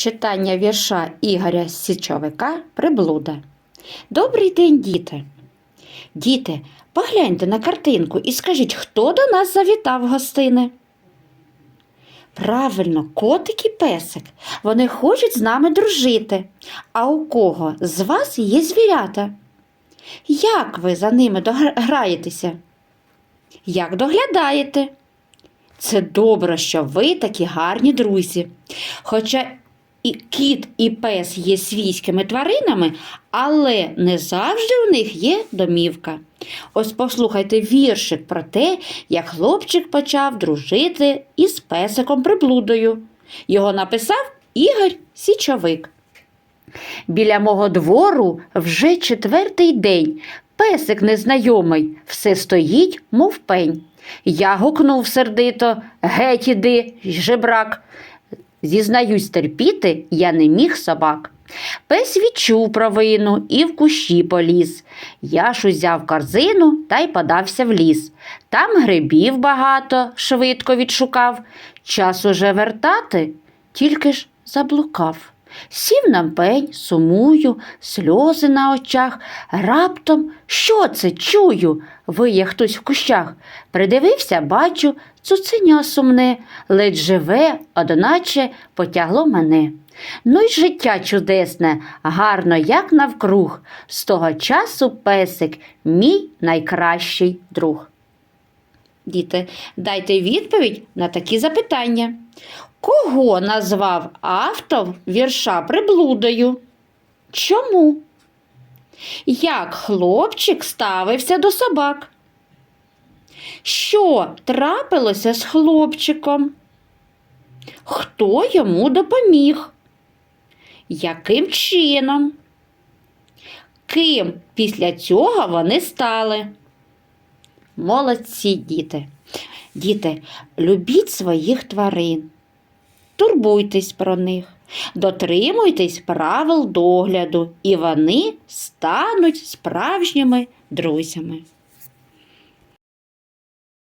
Читання вірша Ігоря Січовика Приблуда. Добрий день, діти. Діти, погляньте на картинку і скажіть, хто до нас завітав гостини? Правильно, котик і песик. Вони хочуть з нами дружити. А у кого з вас є звірята? Як ви за ними дограєтеся? Як доглядаєте? Це добре, що ви такі гарні друзі. Хоча і кіт і пес є свійськими тваринами, але не завжди у них є домівка. Ось послухайте віршик про те, як хлопчик почав дружити із песиком приблудою. Його написав Ігор Січовик. Біля мого двору вже четвертий день. Песик незнайомий, все стоїть, мов пень. Я гукнув сердито, геть іди, жебрак. Зізнаюсь, терпіти я не міг собак. Пес відчув провину і в кущі поліз. Я ж узяв корзину та й подався в ліс. Там грибів багато, швидко відшукав. Час уже вертати, тільки ж заблукав. Сів на пень, сумую, сльози на очах. Раптом що це чую? виє хтось в кущах. Придивився, бачу, цуценя сумне, ледь живе, одначе потягло мене. Ну й життя чудесне, гарно, як навкруг. З того часу песик мій найкращий друг. Діти, дайте відповідь на такі запитання. Кого назвав автор вірша приблудою? Чому? Як хлопчик ставився до собак? Що трапилося з хлопчиком? Хто йому допоміг? Яким чином? Ким після цього вони стали? Молодці діти. Діти, любіть своїх тварин, турбуйтесь про них, дотримуйтесь правил догляду, і вони стануть справжніми друзями.